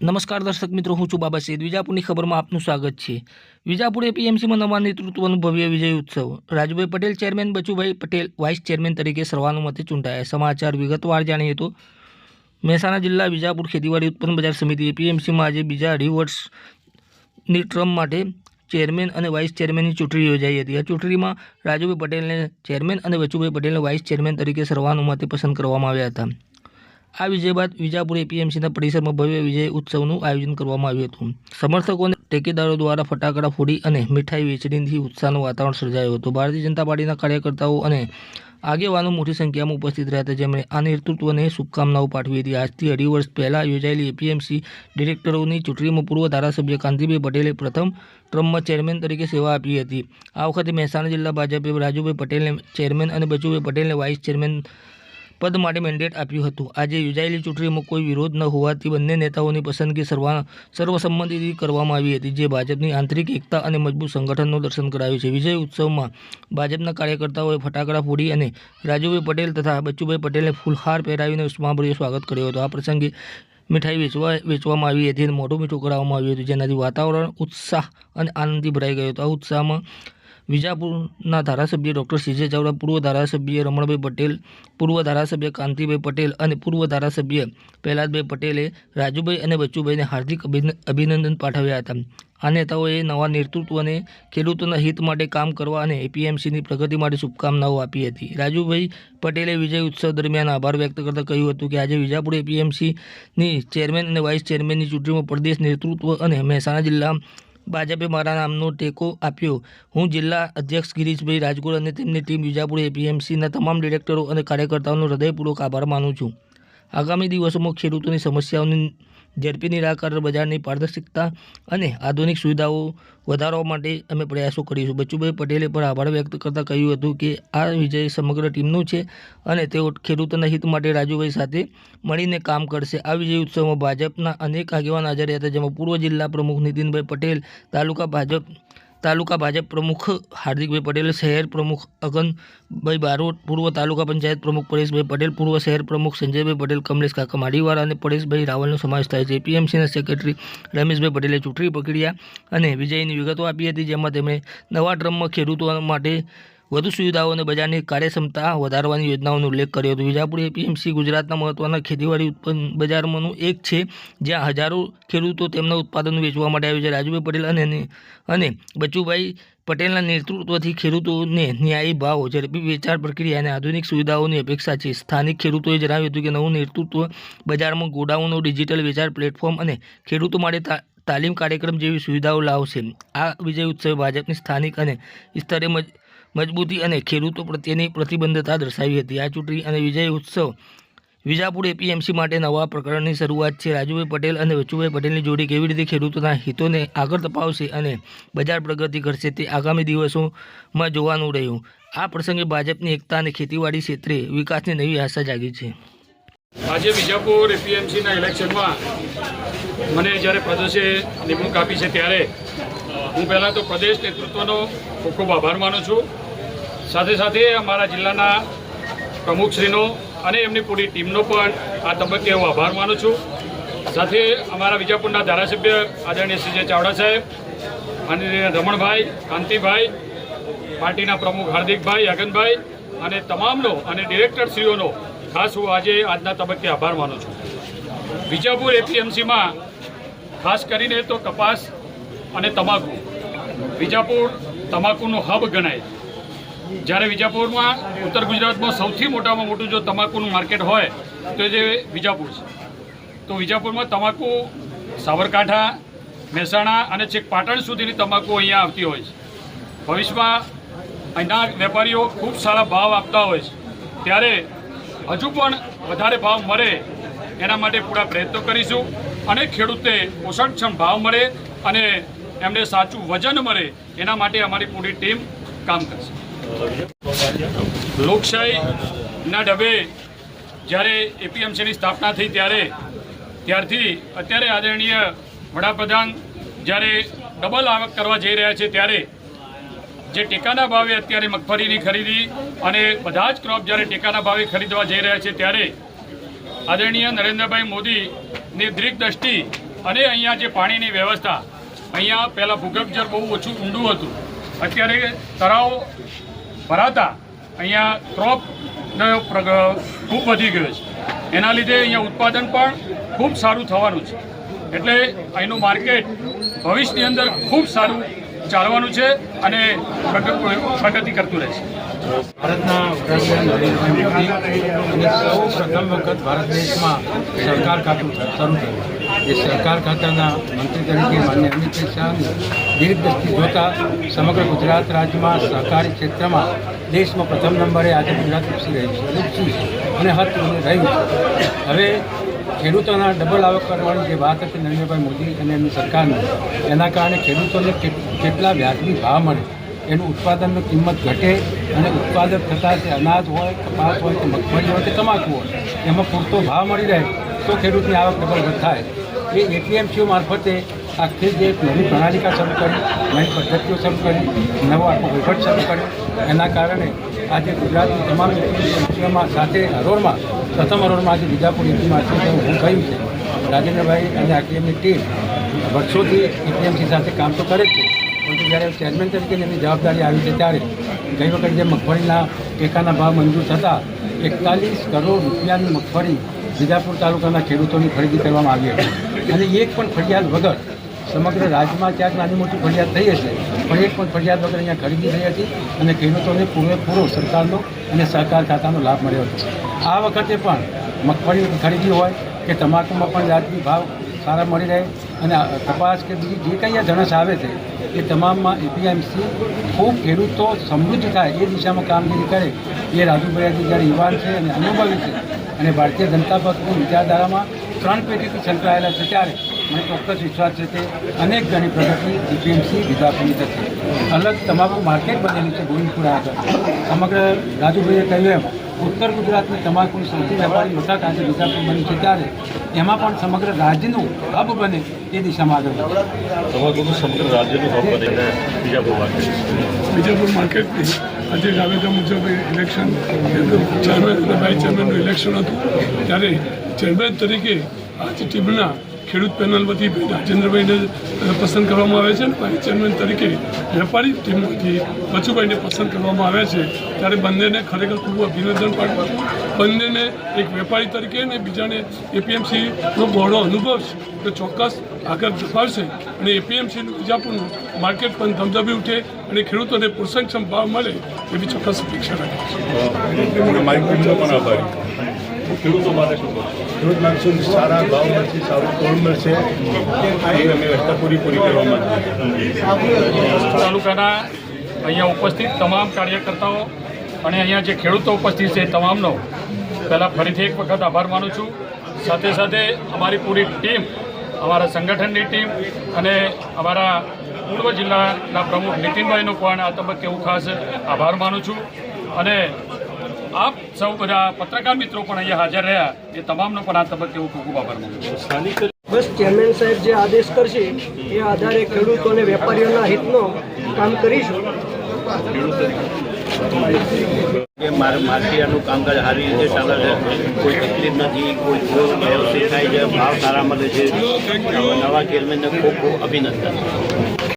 નમસ્કાર દર્શક મિત્રો, હું છું બાબા સૈદ. વિજાપુરની ખબરમાં આપનું સ્વાગત છે. વિજાપુર એપીએમસીમાં નવા નેતૃત્વનું ભવ્ય વિજય ઉત્સવ. Rajubhai Patel, chairman Bachubhai Patel, vice chairman તરીકે સર્વાનુમતે ચૂંટાયા. સમાચાર વિગતવાર જાણીએ તો, મહેસાણા જિલ્લા વિજાપુર ખેતીવાડી ઉત્પન્ન બજાર સમિતિ એપીએમસીમાં આજે બીજા અઢી વર્ષની ટ્રમ માટે ચેરમેન અને વાઇસ ચેરમેનની ચૂંટણી યોજાઈ હતી. આ ચૂંટણીમાં રાજુભાઈ પટેલને ચેરમેન અને બચુભાઈ પટેલને વાઇસ ચેરમેન તરીકે સર્વાનુમતે પસંદ કરવામાં આવ્યા હતા. આ વિજય બાદ વિજાપુર એપીએમસીના પરિસરમાં ભવ્ય વિજય ઉત્સવનું આયોજન કરવામાં આવ્યું હતું. સમર્થકોને ટેકેદારો દ્વારા ફટાકડા ફોડી અને મીઠાઈ વેચણીથી ઉત્સાહનું વાતાવરણ સર્જાયું હતું. ભારતીય જનતા પાર્ટીના કાર્યકર્તાઓ અને આગેવાનો મોટી સંખ્યામાં ઉપસ્થિત રહ્યા હતા. જેમણે આ નેતૃત્વને શુભકામનાઓ પાઠવી હતી. આજથી અઢી વર્ષ પહેલાં યોજાયેલી એપીએમસી ડિરેક્ટરોની ચૂંટણીમાં પૂર્વ ધારાસભ્ય કાંતિભાઈ પટેલે પ્રથમ ટ્રમમાં ચેરમેન તરીકે સેવા આપી હતી. આ વખતે મહેસાણા જિલ્લા ભાજપે રાજુભાઈ પટેલને ચેરમેન અને બચુભાઈ પટેલને વાઇસ ચેરમેન પદ માટે મેન્ડેટ આપ્યું હતું. આજે યોજાયેલી ચૂંટણીમાં કોઈ વિરોધ ન હોવાથી બંને નેતાઓની પસંદગી સર્વા, સર્વસંમતિથી કરવામાં આવી હતી, જે ભાજપની આંતરિક એકતા અને મજબૂત સંગઠનનું દર્શન કરાવ્યું છે. વિજય ઉત્સવમાં ભાજપના કાર્યકર્તાઓએ ફટાકડા ફોડી અને રાજુભાઈ પટેલ તથા બચ્ચુભાઈ પટેલને ફૂલહાર પહેરાવીને ઉષ્માભર્યું સ્વાગત કર્યું હતું. આ પ્રસંગે મીઠાઈ વેચવા, વેચવામાં આવી હતી અને મોઢું મીઠું કરાવવામાં આવ્યું હતું, જેનાથી વાતાવરણ ઉત્સાહ અને આનંદથી ભરાઈ ગયો હતો. આ ઉત્સાહમાં વિજાપુરના ધારાસભ્ય ડૉક્ટર સીજે ચાવડા, પૂર્વ ધારાસભ્ય રમણભાઈ પટેલ, પૂર્વ ધારાસભ્ય કાંતિભાઈ પટેલ અને પૂર્વ ધારાસભ્ય પ્રહલાદભાઈ પટેલે રાજુભાઈ અને બચ્ચુભાઈને હાર્દિક અભિન- અભિનંદન પાઠવ્યા હતા. આ નેતાઓએ નવા નેતૃત્વને ખેડૂતોના હિત માટે કામ કરવા અને એપીએમસીની પ્રગતિ માટે શુભકામનાઓ આપી હતી. રાજુભાઈ પટેલે વિજય ઉત્સવ દરમિયાન આભાર વ્યક્ત કરતાં કહ્યું હતું કે, આજે વિજાપુર એપીએમસીની ચેરમેન અને વાઇસ ચેરમેનની ચૂંટણીમાં પ્રદેશ નેતૃત્વ અને મહેસાણા જિલ્લા ભાજપે મારા નામનો ટેકો આપ્યો. હું જિલ્લા અધ્યક્ષ ગિરીશભાઈ રાજગોર અને તેમની ટીમ વિજાપુર એપીએમસીના તમામ ડિરેક્ટરો અને કાર્યકર્તાઓનો હૃદયપૂર્વક આભાર માનું છું. આગામી દિવસોમાં ખેડૂતોની સમસ્યાઓની ઝડપી નિરાકરણ, બજારની પારદર્શિકતા અને આધુનિક સુવિધાઓ વધારવા માટે અમે પ્રયાસો કરીશું. બચુભાઈ પટેલે પણ આભાર વ્યક્ત કરતાં કહ્યું હતું કે આ વિજય સમગ્ર ટીમનું છે અને તેઓ ખેડૂતોના હિત માટે રાજુભાઈ સાથે મળીને કામ કરશે. આ વિજય ઉત્સવમાં ભાજપના અનેક આગેવાન હાજર હતા, જેમાં પૂર્વ જિલ્લા પ્રમુખ નીતિનભાઈ પટેલ, તાલુકા ભાજપ તાલુકા ભાજપ પ્રમુખ હાર્દિકભાઈ પટેલ, શહેર પ્રમુખ અગનભાઈ બારોટ, પૂર્વ તાલુકા પંચાયત પ્રમુખ પરેશભાઈ પટેલ, પૂર્વ શહેર પ્રમુખ સંજયભાઈ પટેલ, કમલેશ કાકા માડીવાળા અને પરેશભાઈ રાવલનો સમાવેશ થાય છે. એપીએમસીના સેક્રેટરી રમેશભાઈ પટેલે ચૂંટણી પ્રક્રિયા અને વિજયની વિગતો આપી હતી, જેમાં તેમણે નવા ડ્રમમાં ખેડૂતો માટે વધુ સુવિધાઓ અને બજારની કાર્યક્ષમતા વધારવાની યોજનાઓનો ઉલ્લેખ કર્યો હતો. વિજાપુર એપીએમસી ગુજરાતના મહત્ત્વના ખેતીવાડી ઉત્પન્ન બજારમાંનું એક છે, જ્યાં હજારો ખેડૂતો તેમના ઉત્પાદનો વેચવા માટે આવે છે. રાજુભાઈ પટેલ અને અને બચુભાઈ પટેલના નેતૃત્વથી ખેડૂતોને ન્યાયી ભાવ ઝડપી વેચાણ પ્રક્રિયા અને આધુનિક સુવિધાઓની અપેક્ષા છે. સ્થાનિક ખેડૂતોએ જણાવ્યું હતું કે નવું નેતૃત્વ બજારમાં ગોડાઉનો, ડિજિટલ વેચાણ પ્લેટફોર્મ અને ખેડૂતો માટે તાલીમ કાર્યક્રમ જેવી સુવિધાઓ લાવશે. આ વિજય ઉત્સવે ભાજપની સ્થાનિક અને સ્તરે મજબૂતી અને ખેડૂતો પ્રત્યેની પ્રતિબદ્ધતા દર્શાવી હતી. આ ચૂંટણી અને વિજય ઉત્સવ વિજાપુર એપીએમસી માટે નવા પ્રકરણની શરૂઆત છે. રાજુભાઈ પટેલ અને વચુભાઈ પટેલની જોડી કેવી રીતે ખેડૂતોના હિતોને આગળ તપાવશે અને બજાર પ્રગતિ કરશે તે આગામી દિવસોમાં જોવાનું રહ્યું. આ પ્રસંગે ભાજપની એકતા અને ખેતીવાડી ક્ષેત્રે વિકાસની નવી આશા જાગી છે. આજે વિજાપુર એપીએમસીના ઇલેક્શનમાં મને જ્યારે પ્રદેશે નિમણૂક આપી છે ત્યારે હું પહેલાં તો પ્રદેશ નેતૃત્વનો ખૂબ ખૂબ આભાર માનું છું. સાથે સાથે અમારા જિલ્લાના પ્રમુખશ્રીનો અને એમની પૂરી ટીમનો પણ આ તબક્કે હું આભાર માનું છું. સાથે અમારા વિજાપુરના ધારાસભ્ય આદરણીય શ્રી જે ચાવડા સાહેબ અને રમણભાઈ, કાંતિભાઈ, પાર્ટીના પ્રમુખ હાર્દિકભાઈ અગનભાઈ અને તમામનો અને ડિરેક્ટરશ્રીઓનો ખાસ હું આજે આજના તબક્કે આભાર માનું છું. વિજાપુર એપીએમસીમાં ખાસ કરીને તો કપાસ અને તમાકુ. વિજાપુર તમાકુનું હબ ગણાય. જ્યારે વિજાપુરમાં ઉત્તર ગુજરાતમાં સૌથી મોટામાં મોટું જો તમાકુનું માર્કેટ હોય, તો જે વિજાપુર છે. તો વિજાપુરમાં તમાકુ સાબરકાંઠા, મહેસાણા અને છેક પાટણ સુધીની તમાકુ અહીંયા આવતી હોય છે. ભવિષ્યમાં અહીંના વેપારીઓ ખૂબ સારા ભાવ આપતા હોય છે. ત્યારે હજુ પણ વધારે ભાવ મળે એના માટે પૂરા પ્રયત્નો કરીશું અને ખેડૂતને પોષણક્ષમ ભાવ મળે અને એમને સાચું વજન મળે એના માટે અમારી પૂરી ટીમ કામ કરશે. લોકશાહીના ડબે જ્યારે એપીએમસીની સ્થાપના થઈ ત્યારે, ત્યારથી અત્યારે આદરણીય વડાપ્રધાન જ્યારે ડબલ આવક કરવા જઈ રહ્યા છે ત્યારે જે ટેકાના ભાવે અત્યારે મગફળીની ખરીદી અને બધા જ ક્રોપ જ્યારે ટેકાના ભાવે ખરીદવા જઈ રહ્યા છે ત્યારે આદરણીય નરેન્દ્રભાઈ મોદીની દ્રિક દ્રષ્ટિ અને અહીંયા જે પાણીની વ્યવસ્થા અહીંયા પહેલાં ભૂગર્ભ જળ બહુ ઓછું ઊંડું હતું. અત્યારે તળાવ ભરાતા અહીંયા ક્રોપ ખૂબ વધી ગયો છે. એના લીધે અહીંયા ઉત્પાદન પણ ખૂબ સારું થવાનું છે. એટલે અહીંનું માર્કેટ ભવિષ્યની અંદર ખૂબ સારું ચાલવાનું છે અને પ્રગ- પ્રગતિ કરતું રહેશે. ભારતના વડાપ્રધાન નરેન્દ્ર મોદી અને સૌ પ્રથમ વખત ભારત દેશમાં સરકાર ખાતું શરૂ થયું એ સરકાર ખાતાના મંત્રી તરીકે માન્ય અમિત શાહની દીર્ઘદ્રષ્ટિ જોતા સમગ્ર ગુજરાત રાજ્યમાં સહકારી ક્ષેત્રમાં દેશમાં પ્રથમ નંબરે આજે ગુજરાત ઉપસી રહ્યું છે અને હદ રહ્યું હવે ખેડૂતોના ડબલ આવક કરવાની જે વાત હતી નરેન્દ્રભાઈ મોદી અને એમની સરકારની, એના કારણે ખેડૂતોને કેટ- કેટલા વ્યાજબી ભાવ મળે? એનું ઉત્પાદનની કિંમત ઘટે અને ઉત્પાદક થતાં તે અનાજ હોય, કપાસ હોય કે મગફળી હોય કે તમાકુ હોય, એમાં પૂરતો ભાવ મળી રહે, તો ખેડૂતની આવક ડબલ થાય. એ એપીએમસીઓ મારફતે આખી જે નવી પ્રણાલિકા શરૂ કરી, નવી પદ્ધતિઓ શરૂ કરી, નવો આખો વહીવટ શરૂ કર્યો. એના કારણે આજે ગુજરાતની તમામ એપીએમસીઓમાં સાથે હરોળમાં પ્રથમ હરોળમાં આજે બીજાપુર એપીમાંથી હું કહ્યું છે. રાજેન્દ્રભાઈ અને આખી એમની ટીમ વર્ષોથી એપીએમસી સાથે કામ તો કરે જ છે. જ્યારે ચેરમેન તરીકે એમની જવાબદારી આવી છે ત્યારે ગઈ વખત જે મગફળીના ટેકાના ભાવ મંજૂર થતાં એકતાલીસ કરોડ રૂપિયાની મગફળી વિજાપુર તાલુકાના ખેડૂતોની ખરીદી કરવામાં આવી હતી. અને એક પણ ફરિયાદ વગર સમગ્ર રાજ્યમાં ક્યાંક નાની મોટી ફરિયાદ થઈ હશે, પણ એક પણ ફરિયાદ વગર અહીંયા ખરીદી થઈ હતી અને ખેડૂતોને પૂરેપૂરો સરકારનો અને સહકાર ખાતાનો લાભ મળ્યો હતો. આ વખતે પણ મગફળી ખરીદી હોય કે તમાકુમાં પણ વ્યાજબી ભાવ સારા મળી રહે અને આ કપાસ કે બીજી જે કંઈ આ જણસ આવે છે, એ તમામમાં એપીએમસી ખૂબ ખેડૂતો સમૃદ્ધ થાય એ દિશામાં કામગીરી કરે, એ રાજુભાઈ જ્યારે યુવાન છે અને અનુભવી છે, અને ભારતીય જનતા પક્ષની વિચારધારામાં ત્રણ પેઢીથી સંકળાયેલા છે ત્યારે મને ચોક્કસ વિશ્વાસ છે કે અનેક ગણી પ્રગતિ એપીએમસી વિધાપુરી થશે. અલગ તમાકુ માર્કેટ બનેલું છે ગોવિંદપુરા આગળ. સમગ્ર રાજુભાઈએ કહ્યું એમ ઉત્તર ગુજરાતની તમાકુની સૌથી વેપારી મોટા કાંઠે વિજાપુર બન્યું છે ત્યારે એમાં પણ સમગ્ર રાજ્યનું હબ બને એ દિશામાં આગળ તમાકુનું સમગ્ર રાજ્યનું હબ બને બીજાપુર માર્કેટ બીજાપુર માર્કેટની આજે રાબેતા મુજબ ઇલેક્શન ચેરમેન અને વાઇસ ચેરમેનનું ઇલેક્શન હતું. ત્યારે ચેરમેન તરીકે આજે ટીમના ખેડૂત પેનલ વતી ભાઈ રાજેન્દ્રભાઈને પસંદ કરવામાં આવે છે અને વાઇસ ચેરમેન તરીકે વેપારી ટીમમાંથી પચુભાઈને પસંદ કરવામાં આવ્યા છે. ત્યારે બંનેને ખરેખર ખૂબ અભિનંદન પાઠવું છું. બંનેને એક વેપારી તરીકે અને બીજાને એપીએમસીનો બહોળો અનુભવ છે. તો ચોક્કસ આગળ જપાવશે અને એપીએમસીનું બીજાપુરનું માર્કેટ પણ ધમધમી ઉઠે અને ખેડૂતોને પોષણક્ષમ ભાવ મળે એવી ચોક્કસ અપેક્ષા રાખે આભારી. ખેડૂતો માટે શું દૂધ માગશું સારા ભાવ મળશે, સારું તોડ મળશે. એ અમે વ્યવસ્થા પૂરી પૂરી કરવામાં તાલુકાના અહીંયા ઉપસ્થિત તમામ કાર્યકર્તાઓ અને અહીંયા જે ખેડૂતો ઉપસ્થિત છે તમામનો પહેલાં ફરીથી એક વખત આભાર માનું છું. સાથે સાથે અમારી પૂરી ટીમ, અમારા સંગઠનની ટીમ અને અમારા પૂર્વ જિલ્લાના પ્રમુખ નીતિનભાઈનો પણ આ તબક્કે હું ખાસ આભાર માનું છું. અને આપ સૌ બધા પત્રકાર મિત્રો પણ અહીંયા હાજર રહ્યા. એ તમામનો પણ આ તબક્કે હું ખૂબ ખૂબ આભાર માનું છું. બસ ચેરમેન સાહેબ જે આદેશ કરશે એ આધારે ખેડૂતો અને વેપારીઓના હિતનો કામ કરીશું. કે મારે માર્કેટનું કામકાજ સારી રીતે ચાલે છે. કોઈ તકલીફ નથી કોઈ કોઈ વ્યવસ્થિત થાય છે ભાવ સારા મળે છે. નવા ચેરમેનને ખૂબ ખૂબ અભિનંદન.